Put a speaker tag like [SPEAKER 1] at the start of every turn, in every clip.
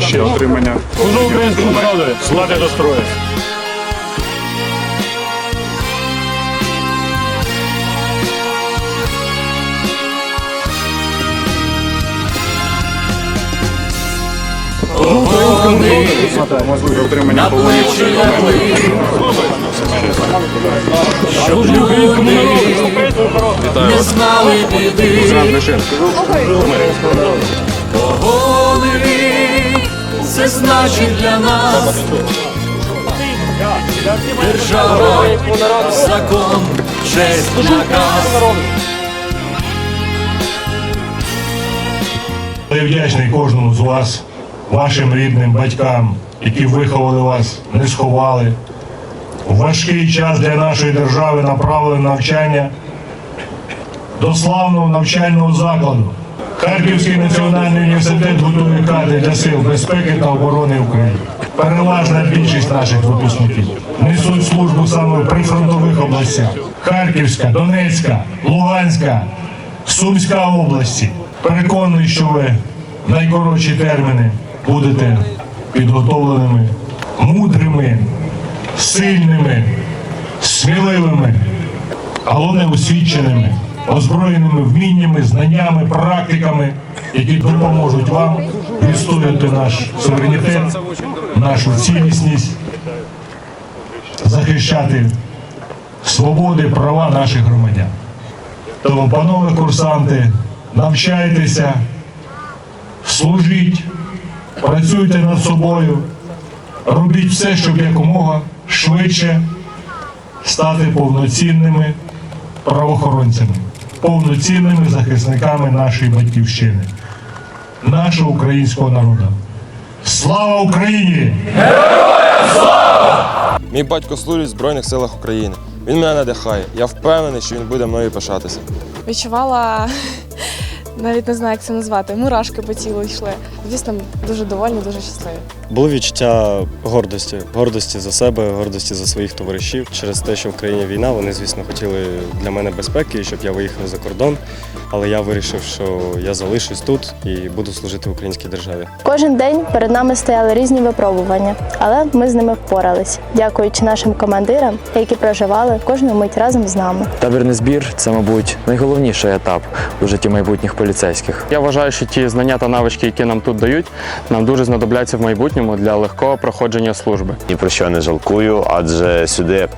[SPEAKER 1] ще отримання.
[SPEAKER 2] Служу українському народу, слати до строю.
[SPEAKER 1] Можливо, отримання полонів.
[SPEAKER 2] Служу українському народу.
[SPEAKER 3] не знали біди, це значить для нас. Держава, закон, честь, наказ.
[SPEAKER 4] Я вдячний кожному з вас, вашим рідним батькам, які виховали вас, не сховали. В важкий час для нашої держави направили навчання до славного навчального закладу. Харківський національний університет готує кадри для сил безпеки та оборони України. Переважна більшість наших випускників несуть службу саме в прифронтових областях: Харківська, Донецька, Луганська, Сумська області. Переконаний, що ви в найкоротші терміни будете підготовленими, мудрими, сильними, сміливими, головне освіченими, озброєними вміннями, знаннями, практиками, які допоможуть вам відстояти наш суверенітет, нашу цілісність, захищати свободи, права наших громадян. Тому, панове курсанти, навчайтеся, служіть, працюйте над собою, робіть все, щоб якомога швидше стати повноцінними правоохоронцями, повноцінними захисниками нашої батьківщини, нашого українського народу. Слава Україні! Героям слава!
[SPEAKER 5] Мій батько служить в Збройних силах України. Він мене надихає. Я впевнений, що він буде мною пишатися.
[SPEAKER 6] відчувала навіть не знаю, як це назвати. Мурашки по тілу йшли. Звісно, дуже довольні, дуже щасливі.
[SPEAKER 7] Було відчуття гордості, гордості за себе, гордості за своїх товаришів. Через те, що в країні війна, вони, звісно, хотіли для мене безпеки, щоб я виїхав за кордон. Але я вирішив, що я залишусь тут і буду служити українській державі.
[SPEAKER 8] Кожен день перед нами стояли різні випробування, але ми з ними впорались, дякуючи нашим командирам, які проживали кожну мить разом з нами.
[SPEAKER 9] Табірний збір це, мабуть, найголовніший етап у житті майбутніх поліцейських.
[SPEAKER 10] Я вважаю, що ті знання та навички, які нам тут дають, нам дуже знадобляться в майбутньому для легкого проходження служби.
[SPEAKER 11] Ні про що не жалкую, адже сюди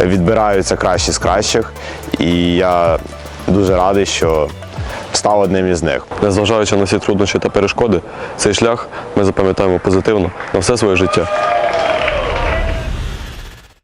[SPEAKER 11] відбираються кращі з кращих, і я дуже радий, що став одним із них.
[SPEAKER 5] Незважаючи на всі труднощі та перешкоди, цей шлях ми запам'ятаємо позитивно на все своє життя.